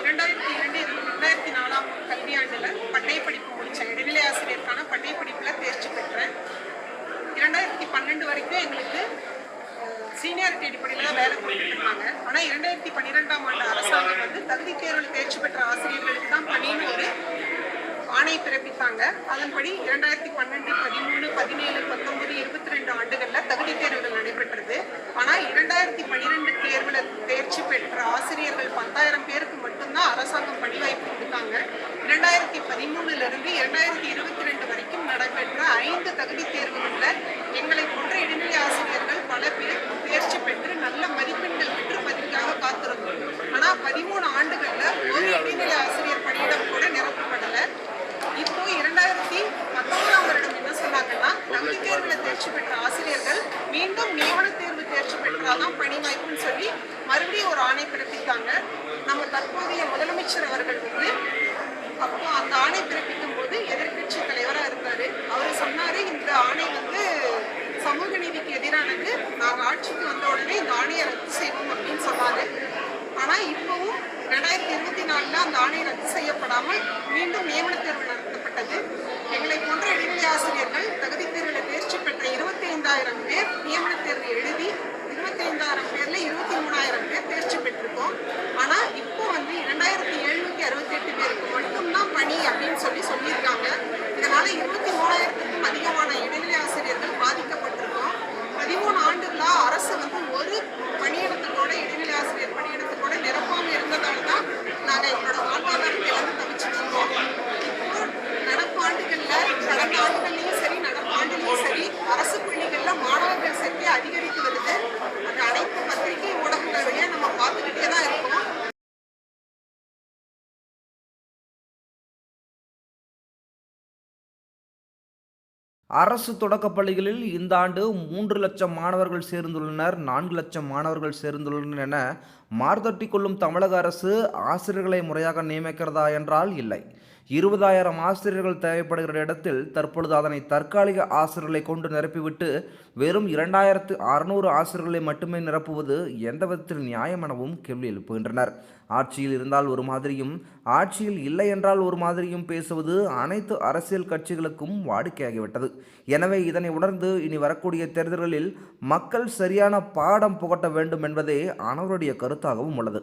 இரண்டாயிரத்தி இரண்டு ரெண்டாயிரத்தி நாலாம் கல்வியாண்டில் பட்டய படிப்பு முடித்தேன் இடைநிலை ஆசிரியருக்கான பட்டய படிப்பில் தேர்ச்சி பெற்றேன் இரண்டாயிரத்தி பன்னெண்டு வரைக்கும் எங்களுக்கு சீனியாரிட்டி அடிப்படையில் தான் வேலை கொடுத்துட்டு ஆனால் இரண்டாயிரத்தி பன்னிரெண்டாம் ஆண்டு அரசாங்கம் வந்து தகுதி தேர்வில் தேர்ச்சி பெற்ற ஆசிரியர்களுக்கு தான் பணின்னு ஒரு ஆணை பிறப்பித்தாங்க. அதன்படி இரண்டாயிரத்தி பன்னெண்டு பதிமூணு பதினேழு பத்தொன்பது இருபத்தி ரெண்டு ஆண்டுகளில் தகுதி தேர்வுகள் நடைபெற்றது. ஆனால் இரண்டாயிரத்தி பன்னிரெண்டு தேர்வில் ஆசிரியர்கள் பத்தாயிரம் பேருக்கு மட்டும்தான் அரசாங்கம் பணி வாய்ப்பு கொடுத்தாங்க. இரண்டாயிரத்தி பதிமூணுலேருந்து இரண்டாயிரத்தி இருபத்தி ரெண்டு வரைக்கும் நடைபெற்ற ஐந்து தகுதி தேர்வுகளில் எங்களை போன்ற இடைநிலை ஆசிரியர்கள் பல பேர் தேர்ச்சி பெற்று நல்ல மதிப்பெண்கள் பெற்று பதிவுக்காக காத்திருந்தோம். ஆனால் பதிமூணு ஆண்டுகள்ல ஒரு இடைநிலை ஆசிரியர் பணியிடம் கூட நிரப்பப்படலை. இப்போ இரண்டாயிரத்தி பத்தொன்பதாம் வருடம் என்ன சொன்னாங்கன்னா தகுதி தேர்வில் தேர்ச்சி பெற்ற ஆசிரியர்கள் மீண்டும் நியமன தேர்வு தேர்ச்சி தான் பணி வாய்ப்புன்னு சொல்லி மறுபடியும் ஒரு ஆணை பிறப்பித்தாங்க. நம்ம தற்போதைய முதலமைச்சர் அவர்கள் வந்து அப்போ அந்த ஆணை பிறப்பிக்கும் போது எதிர்க்கட்சி தலைவராக இருந்தார். அவர் சொன்னார் இந்த ஆணை வந்து சமூக நீதிக்கு எதிரானது. நாங்கள் ஆட்சிக்கு வந்த உடனே இந்த ஆணையை ரத்து செய்வோம் அப்படின்னு சொன்னார். ஆனால் இப்போவும் ரெண்டாயிரத்தி இருபத்தி நாலில் அந்த ஆணை ரத்து செய்யப்படாமல் மீண்டும் நியமன தேர்வு நடத்தப்பட்டது. எங்களை போன்ற இடைநிலை ஆசிரியர்கள் தகுதி தேர்வில் தேர்ச்சி பெற்ற இருபத்தி ஐந்தாயிரம் பேர் நியமன தேர்வு எழுதி இருபத்தி ஐந்தாயிரம் பேர்ல இருபத்தி மூணாயிரம் பேர் தேர்ச்சி பெற்றிருக்கோம் ஆனால் இப்போ வந்து இரண்டாயிரத்தி எழுநூத்தி அறுபத்தி எட்டு பேருக்கு மட்டும்தான் பணி அப்படின்னு சொல்லி சொல்லியிருக்காங்க இதனால இருபத்தி மூணாயிரத்துக்கும் அதிகமான இடைநிலை ஆசிரியர்கள் பாதிக்கப்பட்டிருக்கோம் பதிமூணு அரசு வந்து ஒரு பணியிடத்தோட இடைநிலை ஆசிரியர் அரசு தொடக்கப் பள்ளிகளில் இந்த ஆண்டு மூன்று லட்சம் மாணவர்கள் சேர்ந்துள்ளனர் நான்கு லட்சம் மாணவர்கள் சேர்ந்துள்ளனர் என மார்தட்டி கொள்ளும் தமிழக அரசு ஆசிரியர்களை முறையாக நியமிக்கிறதா என்றால் இல்லை. இருபதாயிரம் ஆசிரியர்கள் தேவைப்படுகிற இடத்தில் தற்பொழுது அதனை தற்காலிக ஆசிரியர்களை கொண்டு நிரப்பிவிட்டு வெறும் இரண்டாயிரத்து அறுநூறு ஆசிரியர்களை மட்டுமே நிரப்புவது எந்த விதத்தில் நியாயம் எனவும் கேள்வி எழுப்புகின்றனர். ஆட்சியில் இருந்தால் ஒரு மாதிரியும் ஆட்சியில் இல்லை என்றால் ஒரு மாதிரியும் பேசுவது அனைத்து அரசியல் கட்சிகளுக்கும் வாடிக்கையாகிவிட்டது. எனவே இதனை உணர்ந்து இனி வரக்கூடிய தேர்தல்களில் மக்கள் சரியான பாடம் புகட்ட வேண்டும் என்பதே அனைவருடைய கருத்தாகவும் உள்ளது.